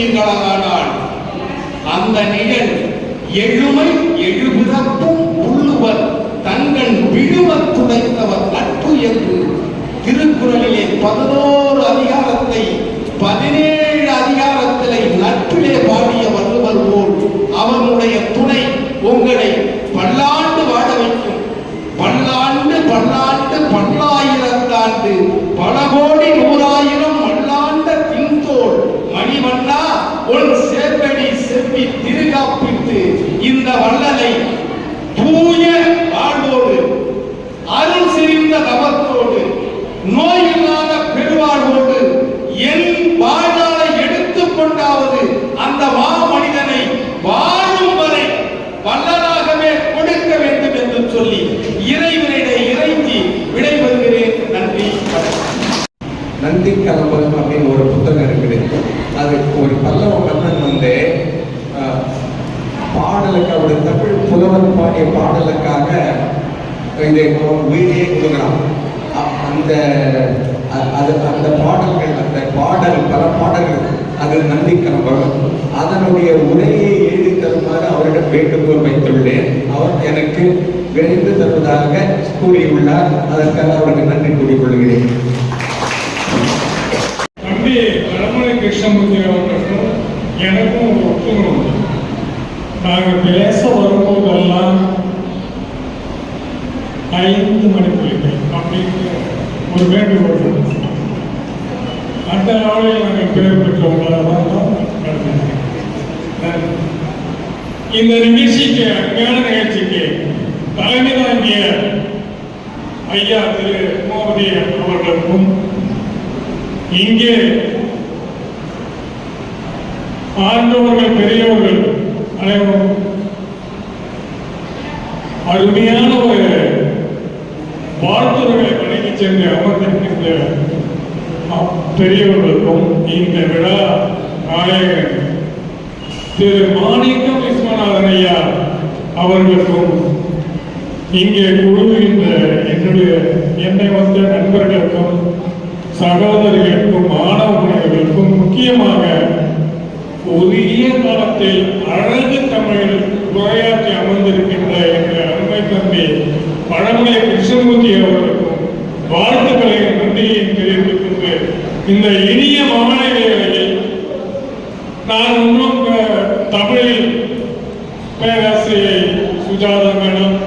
கொள்வீர்களானால் அந்த நிழல் எழுமை எழுபிறப்பும் உள்ளுவர் தங்கள் விழுவத் துடைத்தவர் நட்பு என்று திருக்குறளிலே பதினோரு அதிகாரத்தை பதினேழு உன் சேவடி செவ்வி திருகாப்பிட்டு இந்த வள்ளலை தூய வாழ்வோடு அருள் சிரிந்த தவத்தோடு நோயில்லாத பெருவாழ்வோடு என் வாழ்நாளை எடுத்துக்கொண்டாவது அந்த மாமனிதனை வாழும் வரை வல்லலாகவே கொடுக்க வேண்டும் என்று சொல்லி இறைவனிடை இறைஞ்சி விடைபெறுகிறேன். நன்றி. நன்றி நந்தி அப்படின்னு ஒரு புத்தகம் இருக்குது அது ஒரு பல்லவ மன்னன் வந்து அஹ், பாடலுக்கு அவருடைய தமிழ் புலவர் பாடிய பாடலுக்காக இதை வீடே கொடுக்குறான் அந்த அது அந்த பாடல்கள் அந்த பாடல் பல பாடல்கள் அது நந்தி கலம்பகம் அதனுடைய உரையை எழுதி தருமாறு அவரிடம் வேண்டுகோள் வைத்துள்ளேன். அவர் எனக்கு விரைந்து தருவதாக கூறியுள்ளார். அதற்காக அவருக்கு நன்றி கூறிக்கொள்கிறேன். தம்பி கடமலை கிருஷ்ணமூர்த்தி அவர்களுக்கும் எனக்கும் ஒரு ஒற்றுமை நாங்கள் பேச வரும்போதெல்லாம் ஐந்து மணிக்குள்ளிகள் அப்படின்னு ஒரு வேண்டுகோள் அந்த நாளில் நாங்கள் பேர் பெற்றவங்களாக தான் இந்த நிகழ்ச்சிக்கு அருமையான நிகழ்ச்சிக்கு தலைமை தாங்கிய ஐயா திரு மோகதி அவர்களுக்கும் இங்கே ஆண்டவர்கள் பெரியவர்கள் அனைவரும் அருமையான ஒரு வாழ்த்துறைகளை வழங்கி சென்று அமர்ந்திருக்கின்ற பெரியவர்களுக்கும் இந்த விழா நாயகன் திரு மாணிக்கம் விஸ்வநாதன் ஐயா அவர்களுக்கும் இங்கே குழுகின்ற என்னுடைய என்னை வந்த நண்பர்களுக்கும் சகோதரிகளுக்கும் மாணவ மாணவர்களுக்கும் முக்கியமாக குறுகிய காலத்தில் அழகு தமிழ் உரையாற்றி அமர்ந்திருக்கின்ற எங்கள் அருமை தம்பி பழமலை கிருஷ்ணமூர்த்தி அவர்களுக்கும் வாழ்த்துக்களை நன்றியை தெரிவித்துக்கொண்டு இந்த இனிய மாலை நான் இன்னும் தமிழில் பேராசிரியை சுஜாதா மேடம்